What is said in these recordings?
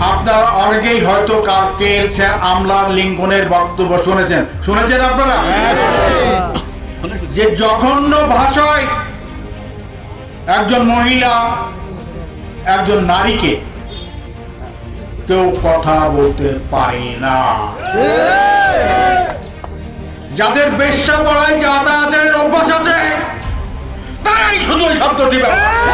আপনারা অনেকেই হয়তো কালকের আমলার লিঙ্কনের বক্তব্য শুনেছেন। শুনেছেন আপনারা? যে জঘন্য ভাষায় একজন মহিলা, একজন নারীকে কেউ কথা বলতে পারে না। যাদের বেশ্যা পড়ায় যাতায়াতের অভ্যাস আছে, তারাই শুধু শব্দটি ব্যবহার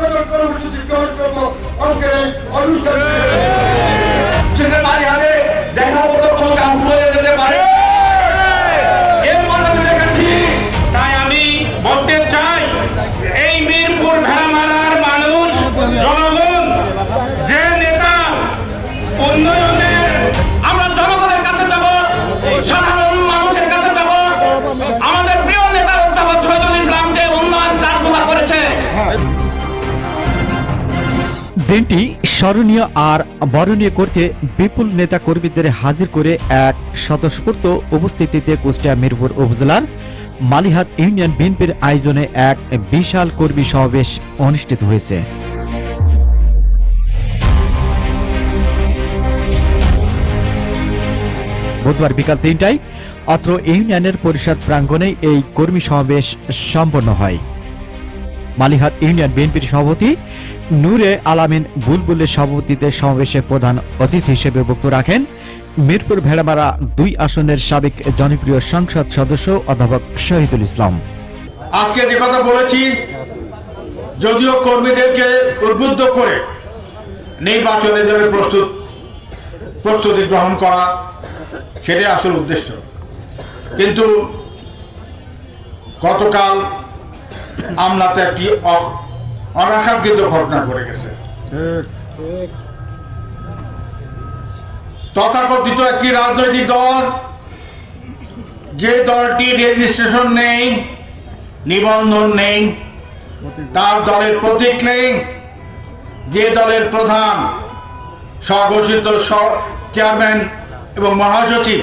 কঠোর কর্মসূচি গ্রহণ করব। আজকের এই অনুষ্ঠানে দিনটি স্মরণীয় আর বরণীয় করতে বিপুল নেতা কর্মীদের হাজির করে এক স্বতঃস্ফূর্ত উপস্থিতিতে কুষ্টিয়া মিরপুর উপজেলার মালিহাট ইউনিয়ন বিএনপির আয়োজনে এক বিশাল কর্মী সমাবেশ অনুষ্ঠিত হয়েছে। বুধবার বিকাল তিনটায় অত্র ইউনিয়নের পরিষদ প্রাঙ্গণে এই কর্মী সমাবেশ সম্পন্ন হয়। মালিহাট ইউনিয়ন বিএনপির সভাপতি নূরে আলামিন বুলবুলের সভাপতিতে সমাবেশে প্রধান অতিথি হিসেবে বক্তব্য রাখেন। মিরপুর ভেড়ামারা দুই আসনের সাবেক জনপ্রিয় সংসদ সদস্য অধ্যাপক শহীদুল ইসলাম। আজকে যে কথা বলেছি, যদিও কর্মীদেরকে উদ্বুদ্ধ করে নির্বাচনের জন্য প্রস্তুত, প্রস্তুতি গ্রহণ করা সেটাই আসল উদ্দেশ্য। কিন্তু গতকাল আমলাতে একটি অনাকাঙ্ক্ষিত ঘটনা ঘটে গেছে। তথাকথিত একটি রাজনৈতিক দল যে দলটি রেজিস্ট্রেশন নেই নিবন্ধন নেই তার দলের প্রতীক নেই যে দলের প্রধান স্বঘোষিত চেয়ারম্যান এবং মহাসচিব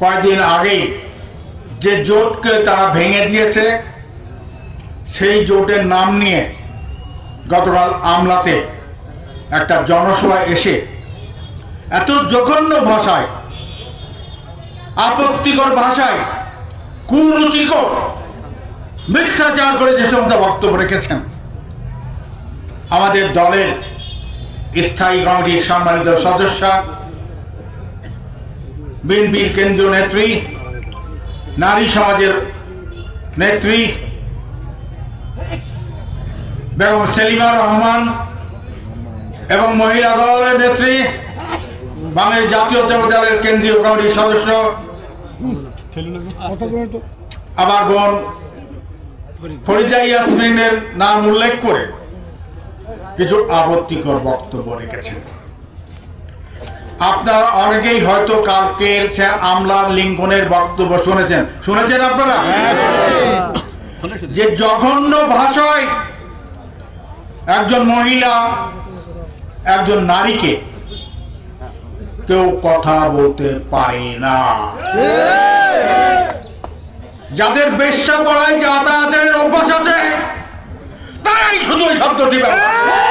কয়েকদিন আগেই যে জোটকে তারা ভেঙে দিয়েছে, সেই জোটের নাম নিয়ে গতকাল আমলাতে একটা জনসভায় এসে এত জঘন্য ভাষায়, আপত্তিকর ভাষায় কুরুচিকর মিথ্যাচার করে যে সমস্ত বক্তব্য রেখেছেন। আমাদের দলের স্থায়ী কমিটির সম্মানিত সদস্য, বিএনপির কেন্দ্রীয় নেত্রী নারী সমাজের নেত্রী বেগম সেলিমা রহমান এবং মহিলা দলের নেত্রী বাংলাদেশ জাতীয় দলের কেন্দ্রীয় কমিটির সদস্য আবার বোন ফরিদা ইয়াসমিনের নাম উল্লেখ করে কিছু আপত্তিকর বক্তব্য রেখেছেন। আপনারা অনেকেই হয়তো কালকের সে আমলার লিঙ্কনের বক্তব্য শুনেছেন। শুনেছেন আপনারা? যে জঘন্য ভাষায় একজন মহিলা, একজন নারীকে কেউ কথা বলতে পারে না। যাদের বেশ্যা পড়ায় যাতায়াতের অভ্যাস আছে, তারাই শুধু শব্দটি ব্যবহার।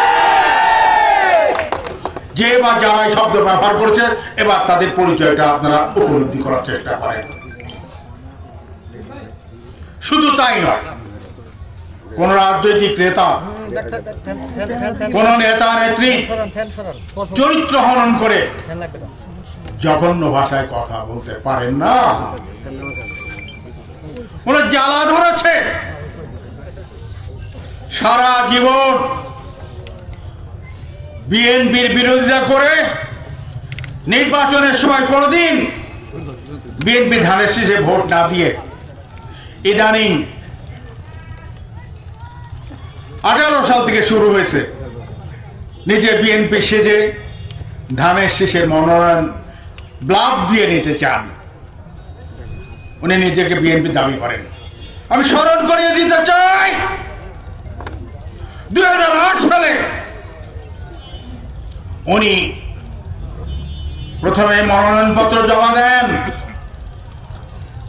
যে বা যারা এই শব্দ ব্যবহার করেছে, এবার তাদের পরিচয়টা আপনারা উপলব্ধি করার চেষ্টা করেন। শুধু তাই নয়, কোন রাজনৈতিক নেতা, কোন নেতা, নেত্রী চরিত্র হনন করে জঘন্য ভাষায় কথা বলতে পারেন না। ওনার জ্বালা ধরেছে। সারা জীবন বিএনপির বিরোধিতা করে নির্বাচনের সময় কোনোদিন বিএনপি ধানের শেষে ভোট না দিয়ে ইদানিং আঠারো সাল থেকে শুরু হয়েছে। নিজে বিএনপি সেজে ধানের শেষের মনোনয়ন ব্লাব দিয়ে নিতে চান। উনি নিজেকে বিএনপি দাবি করেন। আমি স্মরণ করিয়ে দিতে চাই দু হাজার আট সালে উনি প্রথমে মনোনয়নপত্র জমা দেন।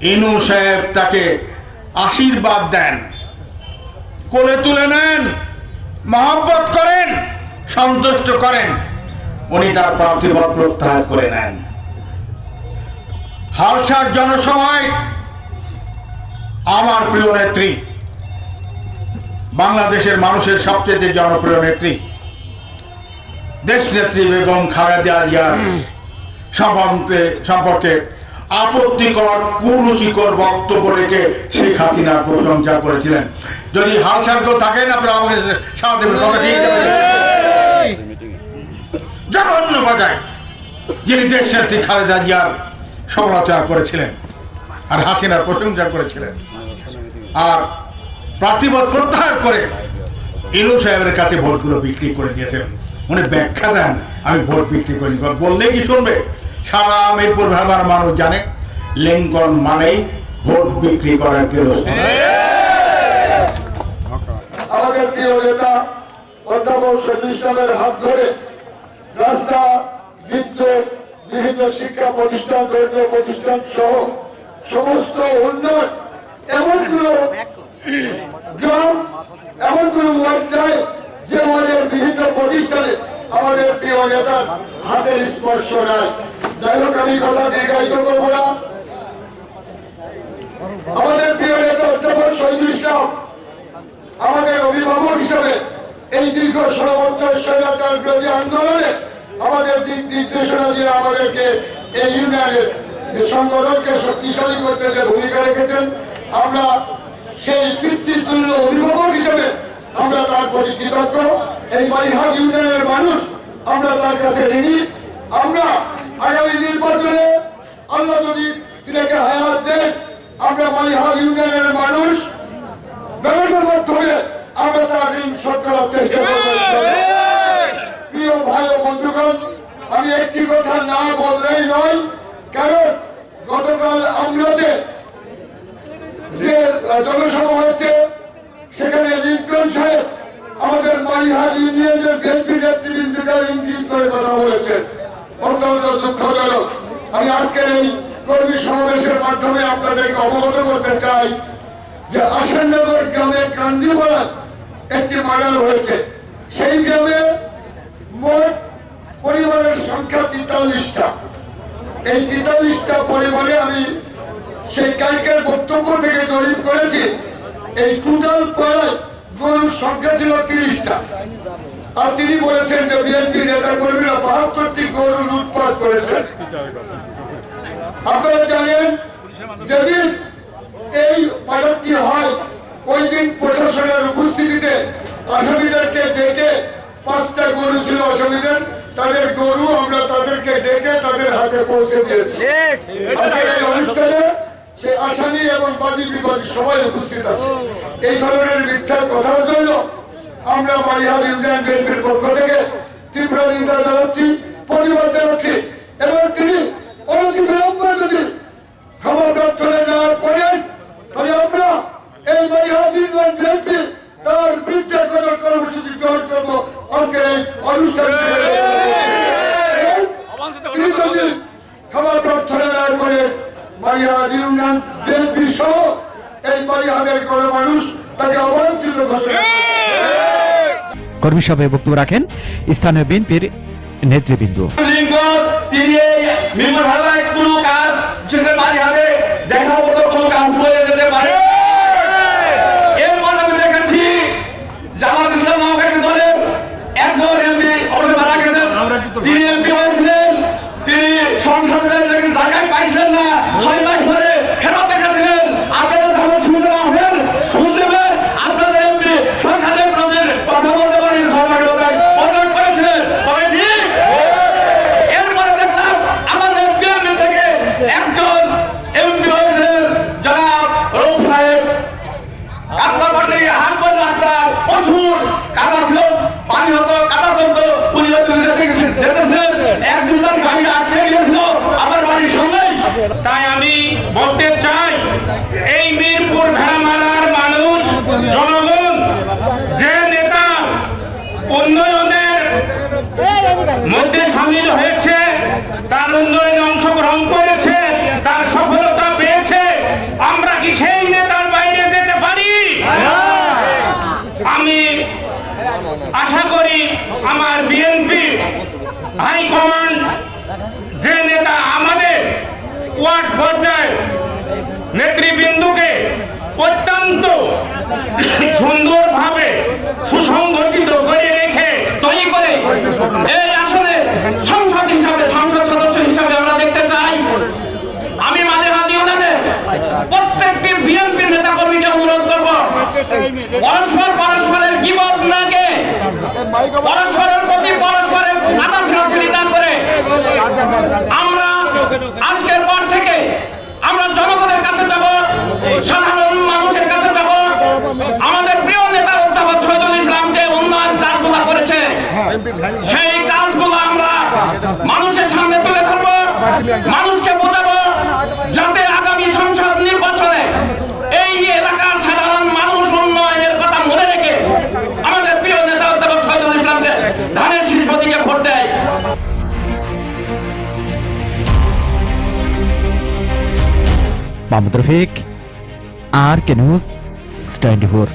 ইনু সাহেব তাকে আশীর্বাদ দেন। কোলে তুলে নেন, মহব্বত করেন, সন্তুষ্ট করেন। উনি তার প্রার্থীপদ প্রত্যাহার করে নেন। হালসার জনসময় আমার প্রিয় নেত্রী, বাংলাদেশের মানুষের সবচেয়ে জনপ্রিয় নেত্রী দেশ নেত্রী বেগম খালেদা জিয়ার সম্পর্কে সম্পর্কে আপত্তিকর কুরুচিকর বক্তব্য রেখে শেখ হাসিনার প্রশংসা করেছিলেন। যদি হালসার কেউ থাকেন আপনারা আমাকে সাথ দেবেন কথা ঠিক জঘন্য বাজায় যিনি দেশ নেত্রী খালেদা জিয়ার সমালোচনা করেছিলেন আর হাসিনার প্রশংসা করেছিলেন। আর প্রার্থীপদ প্রত্যাহার করে ইলু সাহেবের কাছে ভোটগুলো বিক্রি করে দিয়েছিলেন। উনি ব্যাখ্যা দেন, আমি ভোট বিক্রি করিনি। কারণ বললেই কি শুনবে? সারা মিরপুর ভাবার মানুষ জানে লিঙ্কন মানেই ভোট বিক্রি করার কেরোসিন। আমাদের প্রিয় নেতা, অধ্যাপক শফিক ইসলামের হাত ধরে রাস্তা বিদ্যুৎ বিভিন্ন শিক্ষা প্রতিষ্ঠান, ধর্মীয় প্রতিষ্ঠান সহ সমস্ত উন্নয়ন, এমন কোন গ্রাম, এমন কোন ওয়ার্ড যে আমাদের বিভিন্ন প্রতিষ্ঠানে আমাদের প্রিয় নেতার হাতের স্পর্শ নাই। যাই হোক, আমি কথা দীর্ঘায়িত করব না। আমাদের প্রিয় নেতা অধ্যাপক শহীদ ইসলাম, আমাদের অভিভাবক হিসেবে এই দীর্ঘ বছর স্বৈরাচার বিরোধী আন্দোলনে আমাদের দিক নির্দেশনা দিয়ে আমাদেরকে এই ইউনিয়নের সংগঠনকে শক্তিশালী করতে যে ভূমিকা রেখেছেন, আমরা সেই পিতৃতুল্য অভিভাবক হিসেবে আমরা তার প্রতি কৃতজ্ঞ। এই বালিহাট ইউনিয়নের মানুষ আমরা তার কাছে ঋণী। আমরা আগামী নির্বাচনে আল্লাহ যদি তিনাকে হায়াত দেন, আমরা বালিহাট ইউনিয়নের মানুষ ব্যালটের মাধ্যমে আমরা তার ঋণ শোধ চেষ্টা প্রিয় ভাই ও বন্ধুগণ, আমি একটি কথা না বললেই নয়, কারণ গতকাল আমরাতে যে জনসভা হয়েছে সেখানে লিঙ্কন সাহেব আমাদের মাইহার ইউনিয়নের বিএনপি নেতৃবৃন্দকে ইঙ্গিত করে কথা বলেছেন। অত্যন্ত দুঃখজনক। আমি আজকের এই কর্মী সমাবেশের মাধ্যমে আপনাদেরকে অবগত করতে চাই যে আসাননগর গ্রামে কান্দিপাড়া একটি মার্ডার হয়েছে। সেই গ্রামে মোট পরিবারের সংখ্যা তেতাল্লিশটা। এই তেতাল্লিশটা পরিবারে আমি সেই কালকের বক্তব্য থেকে জরিপ করেছি, এই টোটাল পাড়ায় গরুর সংখ্যা ছিল তিরিশটা। আর তিনি বলেছেন যে বিএনপি নেতা কর্মীরা বাহাত্তরটি গরু লুটপাট করেছেন। আপনারা জানেন, যেদিন এই পালকটি হয়, ওই দিন প্রশাসনের উপস্থিতিতে আসামিদেরকে ডেকে পাঁচটা গরু ছিল আসামিদের, তাদের গরু আমরা তাদেরকে ডেকে তাদের হাতে পৌঁছে দিয়েছি। এই অনুষ্ঠানে সে আসামি এবং বাদী বিবাদী সবাই উপস্থিত আছে। এই ধরনের মিথ্যা কথার জন্য আমরা বাড়িহাট ইউনিয়ন বিএনপির পক্ষ থেকে তীব্র নিন্দা জানাচ্ছি, প্রতিবাদ জানাচ্ছি এবং তিনি অনতি বিলম্বে যদি ক্ষমা প্রার্থনা না করেন তাহলে আমরা এই বাড়িহাট ইউনিয়ন বিএনপি তার বিরুদ্ধে কঠোর কর্মসূচি গ্রহণ করব আজকের এই অনুষ্ঠান তিনি প্রার্থনা না করে বাড়িহাট বিএনপি সহ এই বাড়িহাটের কোনো মানুষ তাকে অবাঞ্ছিত ঘোষণা। কর্মী সভায় বক্তব্য রাখেন স্থানীয় বিএনপির নেতৃবৃন্দ। তিনি উন্নয়নে অংশগ্রহণ করেছে তার সফলতা পেয়েছে। আমরা কি সেই নেতার বাইরে যেতে পারি? আমি আশা করি আমার বিএনপি হাইকমান্ড যে নেতা আমাদের ওয়ার্ড পর্যায়ে নেতৃবৃন্দকে অত্যন্ত সুন্দরভাবে সুসংগঠিত করে রেখে তৈরি করে। প্রত্যেকটি বিএনপি নেতা কর্মীকে অনুরোধ করব। পরস্পর পরস্পরের গিবত না কে পরস্পরের প্রতি পরস্পরের করে। আমরা আজকের পর থেকে আমরা জনগণের কাছে যাব, সাধারণ মানুষের কাছে যাব। আমাদের প্রিয় নেতা অধ্যাপক শহীদুল ইসলাম যে উন্নয়ন কাজগুলো করেছে, সেই কাজগুলো আমরা মানুষের সামনে তুলে ধরবো। মানুষকে বোঝাবো যাতে আগামী সংসদ নির্বাচনে এই এলাকার সাধারণ মানুষ উন্নয়নের কথা মনে রেখে আমাদের প্রিয় নেতা অধ্যাপক শহীদুল ইসলামকে প্রতীকে ভোট দেয়। Mohammad Rafiq R K news twenty four.